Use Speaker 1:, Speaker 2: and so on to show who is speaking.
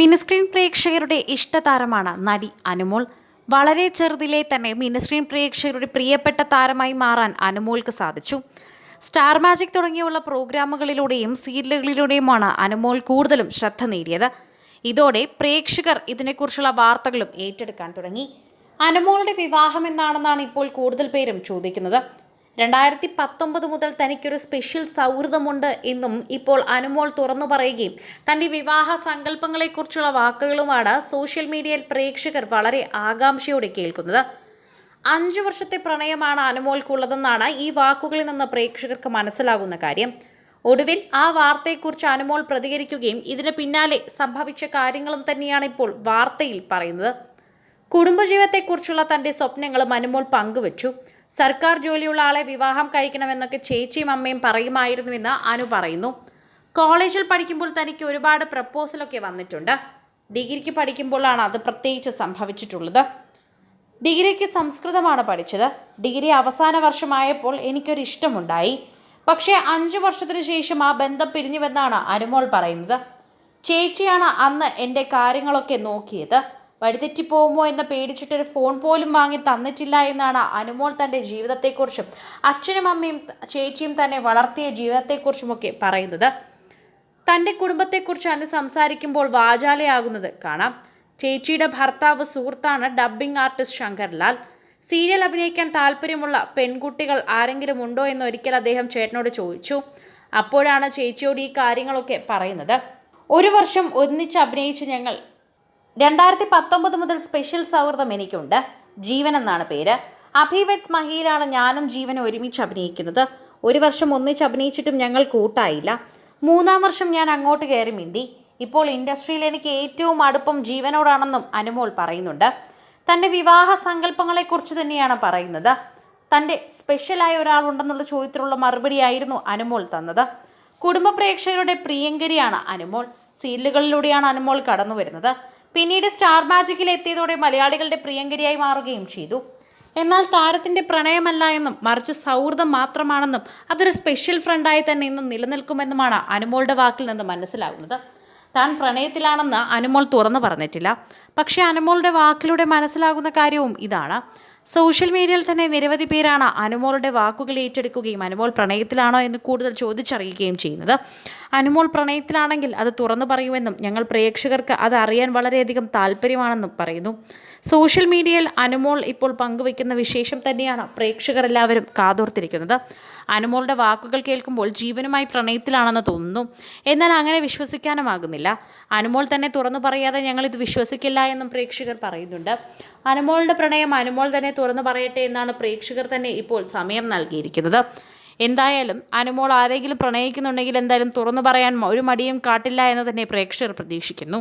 Speaker 1: Mini screen പ്രേക്ഷകരുടെ ഇഷ്ടതാരമാണ് നടി അനുമോൾ. വളരെ ചെറുതിലെ തന്നെ മിനിസ്ക്രീൻ പ്രേക്ഷകരുടെ പ്രിയപ്പെട്ട താരമായി മാറാൻ അനുമോൾക്ക് സാധിച്ചു. സ്റ്റാർ മാജിക് തുടങ്ങിയുള്ള പ്രോഗ്രാമുകളിലൂടെയും സീരിയലുകളിലൂടെയുമാണ് അനുമോൾ കൂടുതലും ശ്രദ്ധ നേടിയത്. ഇതോടെ പ്രേക്ഷകർ ഇതിനെക്കുറിച്ചുള്ള വാർത്തകളും ഏറ്റെടുക്കാൻ തുടങ്ങി. അനുമോളുടെ വിവാഹം എന്നാണെന്നാണ് ഇപ്പോൾ കൂടുതൽ പേരും ചോദിക്കുന്നത്. രണ്ടായിരത്തി പത്തൊമ്പത് മുതൽ തനിക്കൊരു സ്പെഷ്യൽ സൗഹൃദമുണ്ട് എന്നും ഇപ്പോൾ അനുമോൾ തുറന്നു പറയുകയും തന്റെ വിവാഹ സങ്കല്പങ്ങളെക്കുറിച്ചുള്ള വാക്കുകളുമാണ് സോഷ്യൽ മീഡിയയിൽ പ്രേക്ഷകർ വളരെ ആകാംക്ഷയോടെ കേൾക്കുന്നത്. അഞ്ചു വർഷത്തെ പ്രണയമാണ് അനുമോൾക്കുള്ളതെന്നാണ് ഈ വാക്കുകളിൽ നിന്ന് പ്രേക്ഷകർക്ക് മനസ്സിലാകുന്ന കാര്യം. ഒടുവിൽ ആ വാർത്തയെക്കുറിച്ച് അനുമോൾ പ്രതികരിക്കുകയും ഇതിന് പിന്നാലെ സംഭവിച്ച കാര്യങ്ങളും തന്നെയാണ് ഇപ്പോൾ വാർത്തയിൽ പറയുന്നത്. കുടുംബജീവിതത്തെക്കുറിച്ചുള്ള തന്റെ സ്വപ്നങ്ങളും അനുമോൾ പങ്കുവച്ചു. സർക്കാർ ജോലിയുള്ള ആളെ വിവാഹം കഴിക്കണമെന്നൊക്കെ ചേച്ചിയും അമ്മയും പറയുമായിരുന്നുവെന്ന് അനു പറയുന്നു. കോളേജിൽ പഠിക്കുമ്പോൾ തനിക്ക് ഒരുപാട് പ്രപ്പോസലൊക്കെ വന്നിട്ടുണ്ട്. ഡിഗ്രിക്ക് പഠിക്കുമ്പോഴാണ് അത് പ്രത്യേകിച്ച് സംഭവിച്ചിട്ടുള്ളത്. ഡിഗ്രിക്ക് സംസ്കൃതമാണ് പഠിച്ചത്. ഡിഗ്രി അവസാന വർഷമായപ്പോൾ എനിക്കൊരു ഇഷ്ടമുണ്ടായി. പക്ഷേ അഞ്ച് വർഷത്തിന് ശേഷം ആ ബന്ധം പിരിഞ്ഞുവെന്നാണ് അനുമോൾ പറയുന്നത്. ചേച്ചിയാണ് അന്ന് എന്റെ കാര്യങ്ങളൊക്കെ നോക്കിയത്. വഴിതെറ്റിപ്പോകുമോ എന്ന് പേടിച്ചിട്ടൊരു ഫോൺ പോലും വാങ്ങി തന്നിട്ടില്ല എന്നാണ് അനുമോൾ തന്റെ ജീവിതത്തെക്കുറിച്ചും അച്ഛനും അമ്മയും ചേച്ചിയും തന്നെ വളർത്തിയ ജീവിതത്തെക്കുറിച്ചുമൊക്കെ പറയുന്നത്. തന്റെ കുടുംബത്തെക്കുറിച്ച് അനു സംസാരിക്കുമ്പോൾ വാചാലയാകുന്നത് കാണാം. ചേച്ചിയുടെ ഭർത്താവ് സുഹൃത്താണ് ഡബ്ബിംഗ് ആർട്ടിസ്റ്റ് ശങ്കർലാൽ. സീരിയൽ അഭിനയിക്കാൻ താല്പര്യമുള്ള പെൺകുട്ടികൾ ആരെങ്കിലും ഉണ്ടോ എന്ന് ഒരിക്കൽ അദ്ദേഹം ചേട്ടനോട് ചോദിച്ചു. അപ്പോഴാണ് ചേച്ചിയോട് ഈ കാര്യങ്ങളൊക്കെ പറയുന്നത്. ഒരു വർഷം ഒന്നിച്ച് അഭിനയിച്ച് ഞങ്ങൾ രണ്ടായിരത്തി പത്തൊമ്പത് മുതൽ സ്പെഷ്യൽ സൗഹൃദം എനിക്കുണ്ട്. ജീവൻ എന്നാണ് പേര്. അഭിവെറ്റ്സ് മഹിയിലാണ് ഞാനും ജീവനും ഒരുമിച്ച് അഭിനയിക്കുന്നത്. ഒരു വർഷം ഒന്നിച്ച് അഭിനയിച്ചിട്ടും ഞങ്ങൾ കൂട്ടായില്ല. മൂന്നാം വർഷം ഞാൻ അങ്ങോട്ട് കയറി മിണ്ടി. ഇപ്പോൾ ഇൻഡസ്ട്രിയിൽ എനിക്ക് ഏറ്റവും അടുപ്പം ജീവനോടാണെന്നും അനുമോൾ പറയുന്നുണ്ട്. തന്റെ വിവാഹ സങ്കല്പങ്ങളെക്കുറിച്ച് തന്നെയാണ് പറയുന്നത്. തന്റെ സ്പെഷ്യലായ ഒരാളുണ്ടെന്നുള്ള ചോദ്യത്തിലുള്ള മറുപടിയായിരുന്നു അനുമോൾ തന്നത്. കുടുംബ പ്രേക്ഷകരുടെ പ്രിയങ്കരിയാണ് അനുമോൾ. സീരിയലുകളിലൂടെയാണ് അനുമോൾ കടന്നു വരുന്നത് പിന്നീട് സ്റ്റാർ മാജിക്കിൽ എത്തിയതോടെ മലയാളികളുടെ പ്രിയങ്കരിയായി മാറുകയും ചെയ്തു. എന്നാൽ താരത്തിന്റെ പ്രണയമല്ല എന്നും മറിച്ച് സൗഹൃദം മാത്രമാണെന്നും അതൊരു സ്പെഷ്യൽ ഫ്രണ്ടായി തന്നെ ഇന്നും നിലനിൽക്കുമെന്നുമാണ് അനുമോളുടെ വാക്കിൽ നിന്ന് മനസ്സിലാകുന്നത്. താൻ പ്രണയത്തിലാണെന്ന് അനുമോൾ തുറന്നു പറഞ്ഞിട്ടില്ല. പക്ഷേ അനുമോളുടെ വാക്കിലൂടെ മനസ്സിലാകുന്ന കാര്യവും ഇതാണ്. സോഷ്യൽ മീഡിയയിൽ തന്നെ നിരവധി പേരാണ് അനുമോളുടെ വാക്കുകൾ ഏറ്റെടുക്കുകയും അനുമോൾ പ്രണയത്തിലാണോ എന്ന് കൂടുതൽ ചോദിച്ചറിയുകയും ചെയ്യുന്നത്. അനുമോൾ പ്രണയത്തിലാണെങ്കിൽ അത് തുറന്നു പറയുമെന്നും ഞങ്ങൾ പ്രേക്ഷകർക്ക് അത് അറിയാൻ വളരെയധികം താല്പര്യമാണെന്നും പറയുന്നു. സോഷ്യൽ മീഡിയയിൽ അനുമോൾ ഇപ്പോൾ പങ്കുവയ്ക്കുന്ന വിശേഷം തന്നെയാണ് പ്രേക്ഷകർ എല്ലാവരും കാതോർത്തിരിക്കുന്നത്. അനുമോളുടെ വാക്കുകൾ കേൾക്കുമ്പോൾ ജീവനുമായി പ്രണയത്തിലാണെന്ന് തോന്നുന്നു. എന്നാൽ അങ്ങനെ വിശ്വസിക്കാനുമാകുന്നില്ല അനുമോൾ തന്നെ തുറന്നു പറയാതെ ഞങ്ങൾ ഇത് വിശ്വസിക്കില്ല എന്നും പ്രേക്ഷകർ പറയുന്നുണ്ട്. അനുമോളുടെ പ്രണയം അനുമോൾ തന്നെ തുറന്നു പറയട്ടെ എന്നാണ് പ്രേക്ഷകർ തന്നെ ഇപ്പോൾ സമയം നൽകിയിരിക്കുന്നത്. എന്തായാലും അനുമോൾ ആരെങ്കിലും പ്രണയിക്കുന്നുണ്ടെങ്കിൽ എന്തായാലും തുറന്നു പറയാൻ ഒരു മടിയും കാട്ടില്ല എന്ന് തന്നെ പ്രേക്ഷകർ പ്രതീക്ഷിക്കുന്നു.